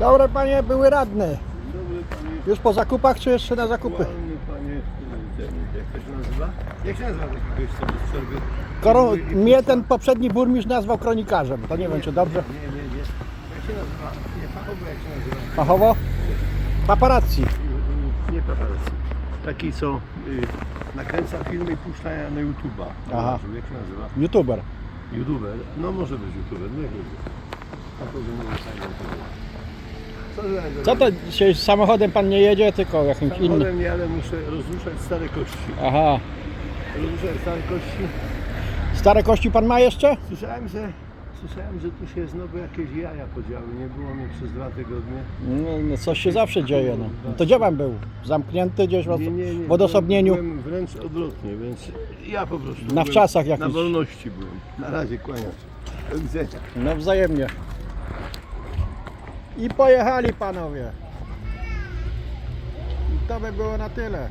Dobre panie, były. Dobry panie, Już po zakupach czy jeszcze na zakupy? aktualny panie, ten, jak to się nazywa? Jak się nazywa taki gość, co bez przerwy? Koro, mnie ten poprzedni burmistrz nazwał kronikarzem. To nie wiem czy dobrze. Nie, nie, nie. Jak się nazywa? Nie, fachowo jak się nazywa? Fachowo? Paparazzi. Nie paparazzi. Taki, co y, nakręca filmy i puszcza je na YouTube'a. Aha. Jak się nazywa? YouTuber. YouTuber. No może być YouTuber, nie wiem. A to, że nie wiem, co Co to dzisiaj samochodem pan nie jedzie, tylko jakimś innym? Samochodem nie, ale muszę rozruszać stare kości. Aha. Rozruszać stare kości. Stare kości pan ma jeszcze? Słyszałem, że, słyszałem, że tu się znowu jakieś jaja podziały. Nie było mnie przez dwa tygodnie. No, no coś się zawsze dzieje. No. no to gdzie pan był? Zamknięty gdzieś w, os- w odosobnieniu? Byłem, wręcz odwrotnie, więc ja po prostu Na byłem, wczasach Na jakichś. wolności byłem. Na razie kłaniam się. Do widzenia. No wzajemnie. I pojechali panowie. I to by było na tyle.